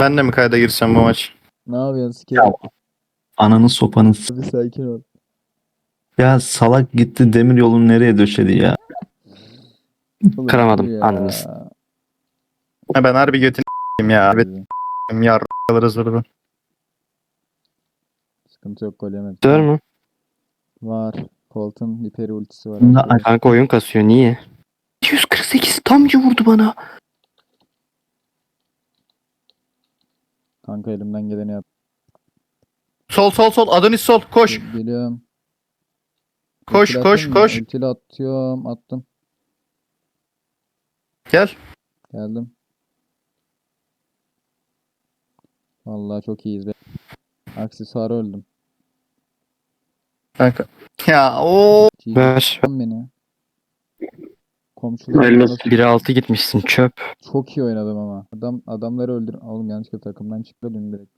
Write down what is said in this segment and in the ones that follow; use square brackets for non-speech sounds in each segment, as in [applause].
Ben de mi kayda girsem bu maç? Ne yapıyorsun Ya, sikerim? ananı sopanın. s- Bir sakin ol. Ya salak gitti demir yolunu nereye döşedi ya? Oğlum, Kıramadım, ya. anladınız. Ha, ben harbi götünü ya. Evet yar alırız burada. Sıkıntı yok gol yemedim. Dör mü? Var. Colt'un hiperi ultisi var. Bunda. Kanka oyun kasıyor niye? 248 tamcı vurdu bana. Kanka elimden geleni yap. Sol sol sol Adonis sol koş. Geliyorum. Koş, Ultili koş, mı? koş. Ultili atıyorum. Attım. Gel. Geldim. Vallahi çok iyiyiz be. Aksesuar öldüm. Kanka. Ya o. Ver. Lan beni. Komşular Elmas nasıl- 1'e gitmişsin çöp. Çok iyi oynadım ama. Adam adamları öldür. Oğlum yanlışlıkla takımdan çıktı dün direkt.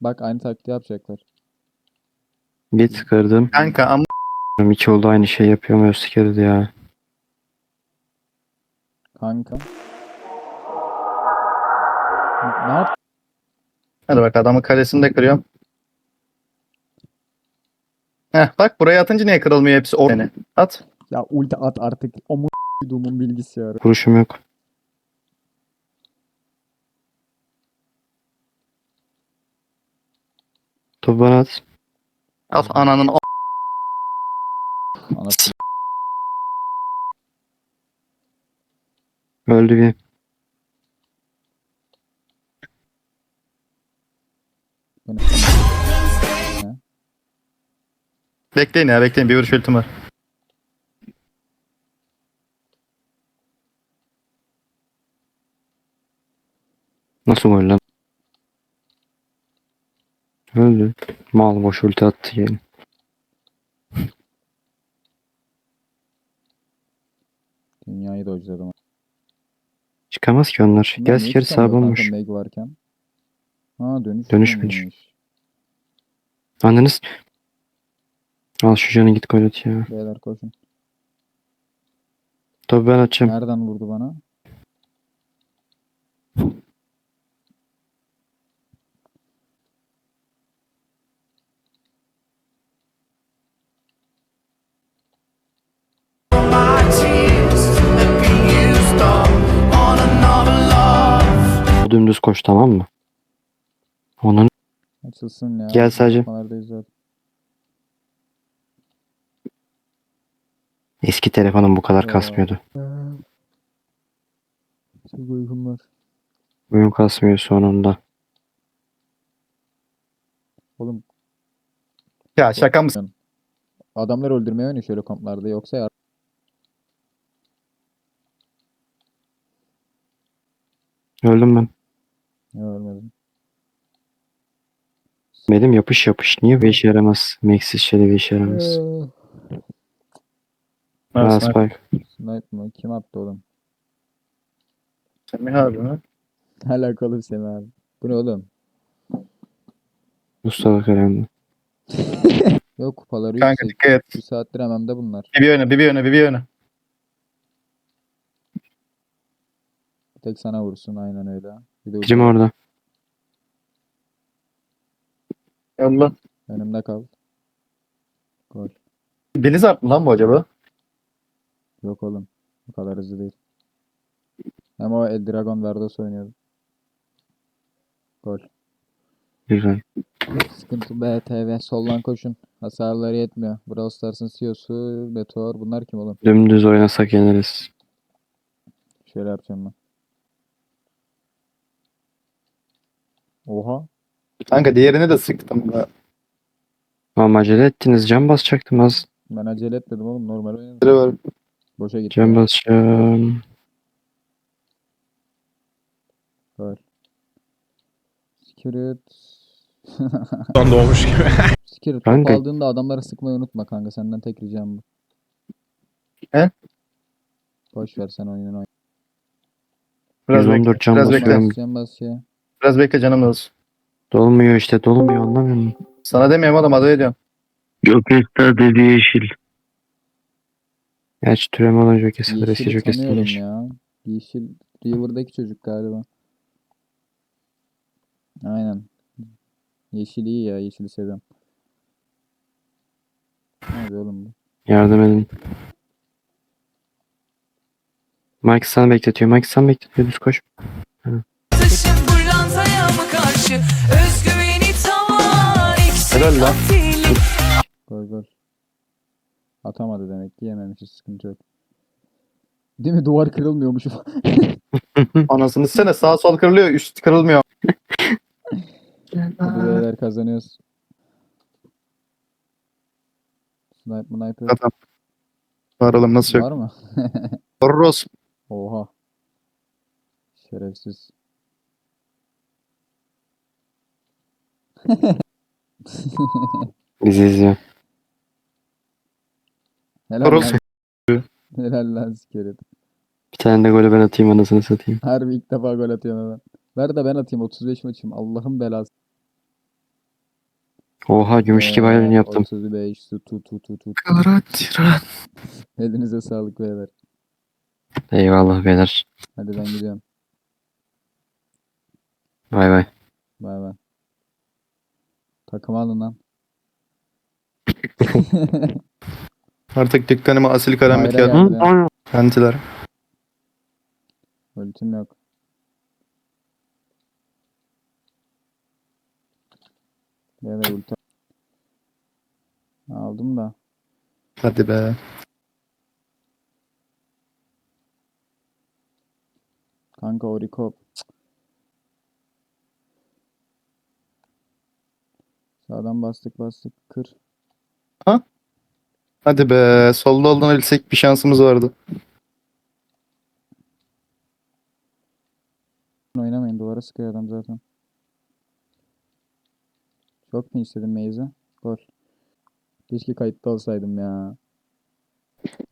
Bak aynı taktiği yapacaklar. Bir tıkırdım. kanka ama İki oldu aynı şey yapıyor mu sikerdi ya. Kanka. Ne yap? hadi bak adamın kalesini de kırıyorum. Heh bak buraya atınca niye kırılmıyor hepsi o seni. At. Ya ulti at artık. Amun dumun bilgisayarı. Vuruşum yok. Topu bana at. At ananın o- Anasını Öldü bir. Bekleyin ya bekleyin bir vuruş ultim var. Nasıl gol lan? Öldü. Mal boş ulti attı yani. Dünyayı dojladım. Çıkamaz ki onlar. Gel siker. Meg varken. Ha dönüş. Dönüşmüş. dönmüş. Anneniz. Al şu canı git gol at ya. Beyler koşun. Topu ben atacağım. Nereden vurdu bana? Dümdüz koş tamam mı? Onun Açılsın ya. Gel sadece. Konuşmalardayız zaten. eski telefonum bu kadar Ya. kasmıyordu. Çok uykum var. Oyun kasmıyor sonunda. Oğlum Ya şaka mısın? adamları öldürmeye oynuyor şöyle kamplarda yoksa ya. Öldüm ben. Ölmedim. Benim yapış yapış. Niye bir işe yaramaz? Max'siz şeyde bir işe yaramaz. Ha, Nasıl? Spike. Snipe mı? Kim attı oğlum? Semih abi mi? [laughs] Alakalı Semih abi. Bu ne oğlum? Mustafa Kalemli. [laughs] Yok kupaları Kanka yüksek. dikkat et. Bir saattir hemen de bunlar. Bir bir öne bir bir öne bir bir öne. Bir tek sana vursun aynen öyle. Birim orada. Allah. önümde kal. Gol. Blizzard mı lan bu acaba? Yok oğlum. Bu kadar hızlı değil. Hem o El Dragon Verdos oynuyordu. Gol. Güzel. Sıkıntı BTV. Soldan koşun. Hasarları yetmiyor. Brawl Stars'ın CEO'su, Meteor. Bunlar kim oğlum? Dümdüz oynasak yeneriz. Şöyle yapacağım ben. Oha. Kanka diğerini de sıktım. da. Ama acele ettiniz. Can basacaktım az. Ben acele etmedim oğlum. Normal oynadım. Biri var. Boşa gitti. Can basacağım. Gol. Secret. Son doğmuş gibi. [laughs] Secret top Kanka. aldığında adamları sıkmayı unutma kanka. Senden tek ricam bu. He? Boş ver sen oyununu oyna. Biraz 114 bekle. can Biraz bekle. basıyorum. Basacağım basacağım. Biraz bekle canım da olsun. Dolmuyor işte. Dolmuyor anlamıyor musun? Sana demiyorum oğlum adı ediyorum. Gökesta dedi yeşil. Gerçi türeme olunca kesilir. Eski Yeşil'i çok eski tanıyorum değil. ya. Yeşil River'daki çocuk galiba. Aynen. Yeşil iyi ya. Yeşili seviyorum. Hadi oğlum bu. Yardım edin. Mike sen bekletiyor. Mike sen bekletiyor. Düz koş. Karşı Özgüveni tavan eksik Helal lan. Gol gol. Atamadı demek ki yememişiz. Sıkıntı yok. Değil mi? Duvar kırılmıyormuş. [laughs] Anasını sene sağ sol kırılıyor üst kırılmıyor. Hadi beyler kazanıyoruz. Sniper sniper Adam. Var oğlum nasıl yok. var mı? [laughs] Ros. Oha. Şerefsiz. Bizi izliyor. Helal Toros. lan. Helal lan sikerim. Bir tane de golü ben atayım anasını satayım. Harbi ilk defa gol atıyorum ben. Ver de ben atayım 35 maçım. Allah'ın belası. Oha gümüş gibi ayarını Ee, yaptım. 35 su tu tu tu tu. Karat. Elinize sağlık beyler. Eyvallah beyler. Hadi ben gidiyorum. Bay bay. Bay bay. Takım alın lan. [laughs] Artık dükkanıma asil karamet Bayrağı geldi. geldi. Kantiler. Ultim yok. Beyler ulti aldım da. Hadi be. Kanka Oriko. Cık. Sağdan bastık bastık. Kır. Hadi be. Solda olduğunu bilsek bir şansımız vardı. Oynamayın duvara sıkıyor adam zaten. Çok mu istedim Meyze? Gol. Keşke kayıtta olsaydım ya.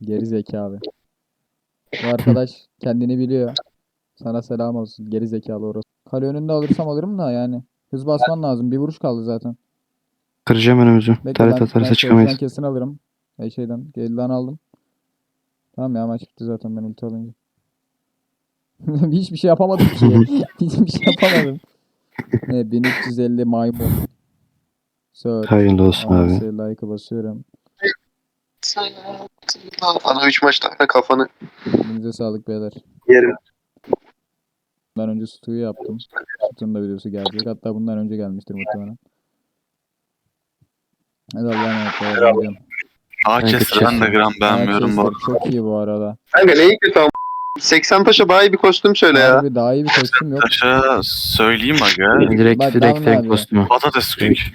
Geri zekalı. Bu arkadaş [laughs] kendini biliyor. Sana selam olsun. Geri zekalı orası. Kale önünde alırsam alırım da yani. Hız basman lazım. Bir vuruş kaldı zaten. Kıracağım önümüzü. Bekle Taret ben, ben atarsa şeyden çıkamayız. kesin alırım. E şeyden. Gelden aldım. Tamam ya maç bitti zaten ben ulti alınca. [laughs] Hiçbir şey yapamadım ki. [laughs] Hiçbir şey yapamadım. Ne 1350 maymun. Sir. Hayırlı olsun abi. Like'ı basıyorum. Bana 3 maçta kafanı Elinize sağlık beyler. yerim. Bundan önce Stu'yu yaptım. Stu'nun da videosu gelecek. Hatta bundan önce gelmiştir muhtemelen. Hadi Allah'a emanet ben de gram beğenmiyorum bu Herkes arada. Çok iyi bu arada. Kanka neyi kötü ama 80 taşa daha iyi bir kostüm söyle ya. Harbi daha iyi bir kostüm yok. Taşa söyleyeyim aga. Direkt Bak, direkt Damla direkt abi. kostümü. Patates kürek.